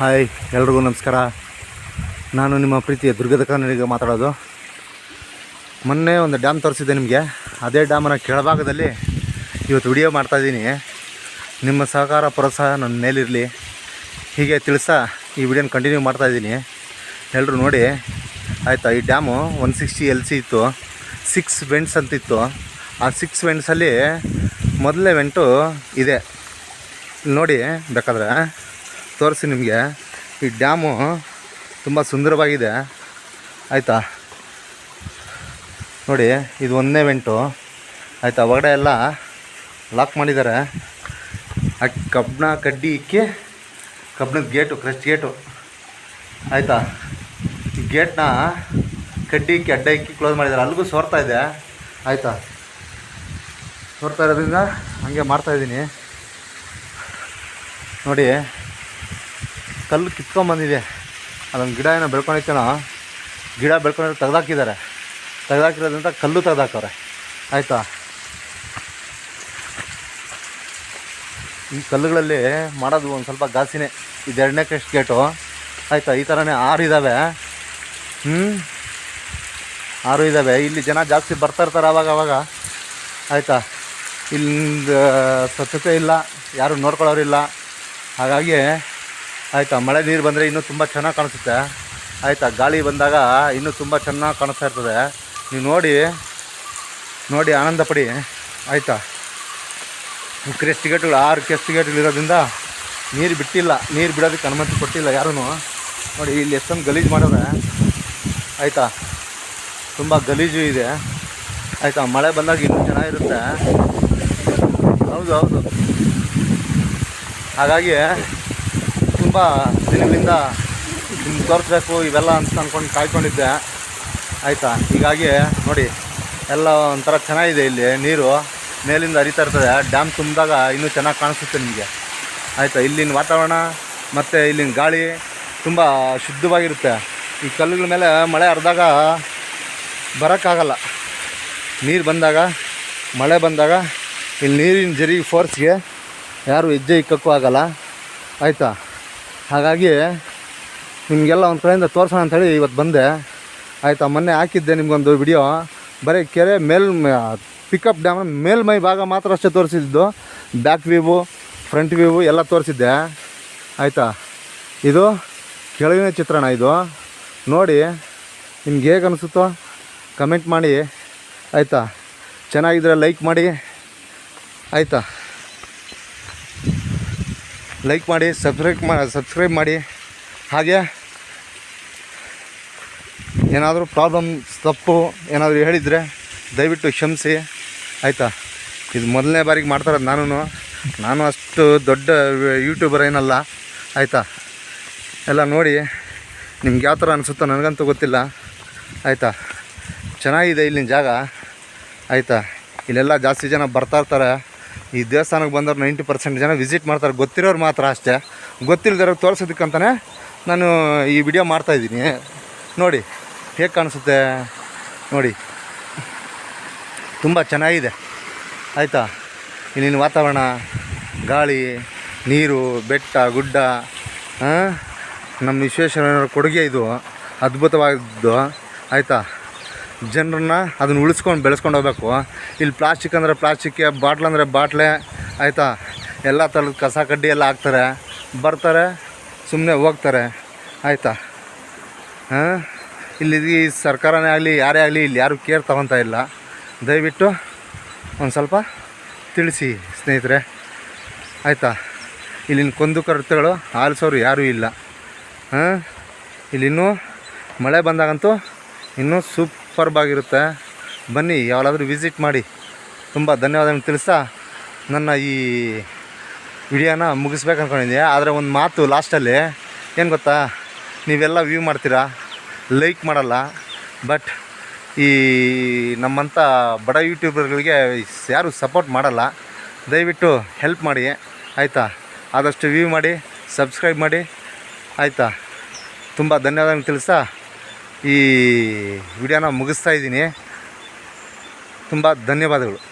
Hi, ಎಲ್ರಿಗೂ ನಮಸ್ಕಾರ. ನಾನು ನಿಮ್ಮ ಪ್ರೀತಿಯ ದುರ್ಗದ ಕನ್ನಡಿಗೆ ಮಾತಾಡೋದು. ಮೊನ್ನೆ ಒಂದು ಡ್ಯಾಮ್ ತೋರಿಸಿದ್ದೆ ನಿಮಗೆ. ಅದೇ ಡ್ಯಾಮನ ಕೆಳಭಾಗದಲ್ಲಿ ಇವತ್ತು ವಿಡಿಯೋ ಮಾಡ್ತಾಯಿದ್ದೀನಿ ನಿಮ್ಮ ಸಹಕಾರ ಪ್ರೋತ್ಸಾಹ ನನ್ನ ಮೇಲಿರಲಿ. ಹೀಗೆ ತಿಳಿಸ್ತಾ ಈ ವಿಡಿಯೋನ ಕಂಟಿನ್ಯೂ ಮಾಡ್ತಾಯಿದ್ದೀನಿ ಎಲ್ಲರೂ ನೋಡಿ. ಆಯಿತಾ, ಈ dam one sixty L C ಇತ್ತು. ಸಿಕ್ಸ್ ವೆಂಟ್ಸ್ ಅಂತಿತ್ತು. ಆ ಸಿಕ್ಸ್ ವೆಂಟ್ಸಲ್ಲಿ ಮೊದಲನೇ ವೆಂಟು ಇದೆ. ನೋಡಿ, ಬೇಕಾದ್ರೆ. ತೋರಿಸಿ ನಿಮಗೆ. ಈ ಡ್ಯಾಮು ತುಂಬ ಸುಂದರವಾಗಿದೆ. ಆಯಿತಾ? ನೋಡಿ, ಇದು ಒಂದನೇ ವೆಂಟು. ಆಯಿತಾ? ಒಗಡೆ ಎಲ್ಲ ಲಾಕ್ ಮಾಡಿದ್ದಾರೆ. ಆ ಕಬ್ಬಣ ಕಡ್ಡಿ ಇಕ್ಕಿ, ಕಬ್ಬಣದ ಗೇಟು ಕ್ರಸ್ಟ್ ಗೇಟು. ಆಯಿತಾ? ಈ ಗೇಟ್ನ ಕಡ್ಡಿ ಇಕ್ಕಿ, ಅಡ್ಡ ಇಕ್ಕಿ ಕ್ಲೋಸ್ ಮಾಡಿದ್ದಾರೆ. ಅಲ್ಲಿಗೂ ಸೋರ್ತಾ ಇದೆ. ಆಯಿತಾ? ಸೋರ್ತಾ ಇರೋದ್ರಿಂದ ಹಂಗೆ ಮಾಡ್ತಾಯಿದ್ದೀನಿ ನೋಡಿ ಕಲ್ಲು ಕಿತ್ಕೊಂಡ್ಬಂದಿದೆ ಅದೊಂದು ಗಿಡ ಏನೋ ಬೆಳ್ಕೊಂಡಿತ್ತೇನೋ, ಗಿಡ ಬೆಳ್ಕೊಂಡು ತೆಗ್ದಾಕಿದ್ದಾರೆ. ತೆಗ್ದಾಕಿರೋದ್ರಿಂದ ಕಲ್ಲು ತೆಗ್ದಾಕವ್ರೆ. ಆಯಿತಾ? ಈ ಕಲ್ಲುಗಳಲ್ಲಿ ಮಾಡೋದು ಒಂದು ಸ್ವಲ್ಪ ಗಾಸಿನೇ. ಇದು ಎರಡನೇ ಕ್ರೆಸ್ಟ್ ಗೇಟು. ಆಯಿತಾ? ಈ ಥರನೇ ಆರು ಇದ್ದಾವೆ ಹ್ಞೂ ಆರು ಇದ್ದಾವೆ ಇಲ್ಲಿ ಜನ ಜಾಸ್ತಿ ಬರ್ತಾ ಇರ್ತಾರೆ ಅವಾಗ ಅವಾಗ. ಆಯಿತಾ? ಇಲ್ಲಿ ಸ್ವಚ್ಛತೆ ಇಲ್ಲ. ಯಾರು ನೋಡ್ಕೊಳ್ಳೋರಿಲ್ಲ ಹಾಗಾಗಿ ಆಯಿತಾ, ಮಳೆ ನೀರು ಬಂದರೆ ಇನ್ನೂ ತುಂಬ ಚೆನ್ನಾಗಿ ಕಾಣಿಸುತ್ತೆ. ಆಯಿತಾ, ಗಾಳಿ ಬಂದಾಗ ಇನ್ನೂ ತುಂಬ ಚೆನ್ನಾಗಿ ಕಾಣಿಸ್ತಾ ಇರ್ತದೆ. ನೀವು ನೋಡಿ ನೋಡಿ ಆನಂದ ಪಡಿ. ಆಯಿತಾ ಕ್ರೆಸ್ಟ್ ಟಿಕೆಟ್ಗಳು, ಆರು ಕ್ರೆಸ್ಟ್ ಇರೋದ್ರಿಂದ ನೀರು ಬಿಟ್ಟಿಲ್ಲ, ನೀರು ಬಿಡೋದಕ್ಕೆ ಅನುಮತಿ ಕೊಟ್ಟಿಲ್ಲ ಯಾರೂ ನೋಡಿ, ಇಲ್ಲಿ ಎಷ್ಟೊಂದು ಗಲೀಜು ಮಾಡೋರೆ ಆಯಿತಾ, ತುಂಬ ಗಲೀಜು ಇದೆ. ಆಯಿತಾ, ಮಳೆ ಬಂದಾಗ ಇನ್ನೂ ಚೆನ್ನಾಗಿರುತ್ತೆ. ಹೌದು ಹೌದು. ಹಾಗಾಗಿ ತುಂಬ ದಿನಗಳಿಂದ ನಿಮ್ಗೆ ತೋರಿಸ್ಬೇಕು, ಇವೆಲ್ಲ ಅಂತ ಅಂದ್ಕೊಂಡು ಕಾಯ್ಕೊಂಡಿದ್ದೆ. ಆಯಿತಾ? ಹೀಗಾಗಿ ನೋಡಿ, ಎಲ್ಲ ಒಂಥರ ಚೆನ್ನಾಗಿದೆ ಇಲ್ಲಿ ನೀರು. ಮೇಲಿಂದ ಹರಿತಾ ಇರ್ತದೆ. ಡ್ಯಾಮ್ ತುಂಬಿದಾಗ ಇನ್ನೂ ಚೆನ್ನಾಗಿ ಕಾಣಿಸುತ್ತೆ ನಿಮಗೆ. ಆಯಿತಾ? ಇಲ್ಲಿನ ವಾತಾವರಣ, ಮತ್ತು ಇಲ್ಲಿನ ಗಾಳಿ ತುಂಬ ಶುದ್ಧವಾಗಿರುತ್ತೆ. ಈ ಕಲ್ಲುಗಳ ಮೇಲೆ ಮಳೆ ಹರಿದಾಗ ಬರೋಕ್ಕಾಗಲ್ಲ. ನೀರು ಬಂದಾಗ, ಮಳೆ ಬಂದಾಗ ಇಲ್ಲಿ ನೀರಿನ ಜರಿ ಫೋರ್ಸ್ಗೆ ಯಾರು ಹೆಜ್ಜೆ ಇಕ್ಕಕ್ಕೂ ಆಗಲ್ಲ. ಆಯಿತಾ? ಹಾಗಾಗಿ ನಿಮಗೆಲ್ಲ ಒಂದು ಕಡೆಯಿಂದ ತೋರಿಸೋಣ ಹೇಳಿ ಇವತ್ತು ಬಂದೆ. ಆಯಿತಾ, ಮೊನ್ನೆ ಹಾಕಿದ್ದೆ ನಿಮಗೊಂದು ವಿಡಿಯೋ ಬರೀ ಕೆರೆ ಮೇಲ್ ಪಿಕಪ್ ಡ್ಯಾಮ್ ಮೇಲ್ಮೈ ಭಾಗ ಮಾತ್ರ ಅಷ್ಟೇ ತೋರಿಸಿದ್ದು. ಬ್ಯಾಕ್ ವ್ಯೂವು ಫ್ರಂಟ್ ವ್ಯೂವು ಎಲ್ಲ ತೋರಿಸಿದ್ದೆ. ಆಯಿತಾ, ಇದು ಕೆಳಗಿನ ಚಿತ್ರಣ ಇದು. ನೋಡಿ, ನಿಮ್ಗೆ ಹೇಗೆ ಅನಿಸುತ್ತೋ ಕಮೆಂಟ್ ಮಾಡಿ. ಆಯಿತಾ, ಚೆನ್ನಾಗಿದ್ರೆ ಲೈಕ್ ಮಾಡಿ. ಆಯಿತಾ. ಲೈಕ್ ಮಾಡಿ ಸಬ್ಸ್ಕ್ರೈಬ್ ಮಾ ಸಬ್ಸ್ಕ್ರೈಬ್ ಮಾಡಿ. ಹಾಗೆ ಏನಾದರೂ ಪ್ರಾಬ್ಲಮ್ ತಪ್ಪು ಏನಾದರೂ ಹೇಳಿದರೆ ದಯವಿಟ್ಟು ಕ್ಷಮಿಸಿ. ಆಯಿತಾ? ಇದು ಮೊದಲನೇ ಬಾರಿಗೆ ಮಾಡ್ತಾರೆ ನಾನು ನಾನು ಅಷ್ಟು ದೊಡ್ಡ ಯೂಟ್ಯೂಬರ್ ಏನಲ್ಲ. ಆಯಿತಾ? ಎಲ್ಲ ನೋಡಿ, ನಿಮ್ಗೆ ಯಾವ ಥರ ಅನಿಸುತ್ತೋ ನನಗಂತೂ ಗೊತ್ತಿಲ್ಲ. ಆಯಿತಾ? ಚೆನ್ನಾಗಿದೆ ಇಲ್ಲಿನ ಜಾಗ. ಆಯಿತಾ? ಇಲ್ಲೆಲ್ಲ ಜಾಸ್ತಿ ಜನ ಬರ್ತಾ ಇರ್ತಾರೆ. ಈ ದೇವಸ್ಥಾನಕ್ಕೆ ಬಂದವ್ರು ನೈಂಟಿ ಪರ್ಸೆಂಟ್ ಜನ ವಿಸಿಟ್ ಮಾಡ್ತಾರೆ. ಗೊತ್ತಿರೋರು ಮಾತ್ರ ಅಷ್ಟೇ. ಗೊತ್ತಿಲ್ಲದಿರೋ ತೋರಿಸೋದಕ್ಕಂತಲೇ ನಾನು ಈ ವಿಡಿಯೋ ಮಾಡ್ತಾಯಿದ್ದೀನಿ ನೋಡಿ, ಹೇಗೆ ಕಾಣಿಸುತ್ತೆ? ನೋಡಿ. ತುಂಬ ಚೆನ್ನಾಗಿದೆ. ಆಯಿತಾ? ಇಲ್ಲಿನ ವಾತಾವರಣ, ಗಾಳಿ, ನೀರು, ಬೆಟ್ಟ, ಗುಡ್ಡ ನಮ್ಮ ವಿಶ್ವೇಶ್ವರ ಕೊಡುಗೆ ಇದು. ಅದ್ಭುತವಾಗಿದ್ದು. ಆಯಿತಾ? ಜನರನ್ನ ಅದನ್ನ ಉಳಿಸ್ಕೊಂಡು ಬೆಳೆಸ್ಕೊಂಡು ಹೋಗ್ಬೇಕು. ಇಲ್ಲಿ ಪ್ಲಾಸ್ಟಿಕ್ ಅಂದರೆ ಪ್ಲಾಸ್ಟಿಕ್ಕೆ ಬಾಟ್ಲ್ ಅಂದರೆ ಬಾಟ್ಲೆ, ಆಯಿತಾ? ಎಲ್ಲ ಥರದ ಕಸ ಕಡ್ಡಿ ಎಲ್ಲ ಹಾಕ್ತಾರೆ. ಬರ್ತಾರೆ ಸುಮ್ಮನೆ ಹೋಗ್ತಾರೆ. ಆಯಿತಾ? ಹಾಂ? ಇಲ್ಲಿ ಸರ್ಕಾರನೇ ಆಗಲಿ, ಯಾರೇ ಆಗಲಿ, ಇಲ್ಲಿ ಯಾರೂ ಕೇರ್ ತಗೊತಾ ಇಲ್ಲ. ದಯವಿಟ್ಟು ಒಂದು ಸ್ವಲ್ಪ ತಿಳಿಸಿ, ಸ್ನೇಹಿತರೆ. ಆಯಿತಾ? ಇಲ್ಲಿನ ಕೊಂದು ಕರ್ತಗಳು ಆಲಿಸೋರು ಯಾರೂ ಇಲ್ಲ. ಹಾಂ? ಇಲ್ಲಿನ್ನೂ ಮಳೆ ಬಂದಾಗಂತೂ ಇನ್ನೂ ಸೂಪರ್ಬಾಗಿರುತ್ತೆ ಬನ್ನಿ ಯಾವಾಗಾದರೂ ವಿಸಿಟ್ ಮಾಡಿ. ತುಂಬ ಧನ್ಯವಾದಗಳನ್ನು ತಿಳಿಸ್ತಾ, ನನ್ನ ಈ ವಿಡಿಯೋನ ಮುಗಿಸ್ಬೇಕು ಅಂದ್ಕೊಂಡಿದ್ದೆ ಆದರೆ ಒಂದು ಮಾತು ಲಾಸ್ಟಲ್ಲಿ ಏನು ಗೊತ್ತಾ? ನೀವೆಲ್ಲ ವ್ಯೂ ಮಾಡ್ತೀರಾ? ಲೈಕ್ ಮಾಡಲ್ಲ. ಬಟ್ ಈ ನಮ್ಮಂಥ ಬಡ ಯೂಟ್ಯೂಬರ್ಗಳಿಗೆ ಯಾರು ಸಪೋರ್ಟ್ ಮಾಡಲ್ಲ. ದಯವಿಟ್ಟು ಹೆಲ್ಪ್ ಮಾಡಿ. ಆಯಿತಾ? ಆದಷ್ಟು ವ್ಯೂ ಮಾಡಿ ಸಬ್ಸ್ಕ್ರೈಬ್ ಮಾಡಿ. ಆಯಿತಾ? ತುಂಬ ಧನ್ಯವಾದಗಳು ತಿಳಿಸ್ತಾ. ಈ ವಿಡಿಯೋನ ಮುಗಿಸ್ತಾ ಇದ್ದೀನಿ. ತುಂಬ ಧನ್ಯವಾದಗಳು.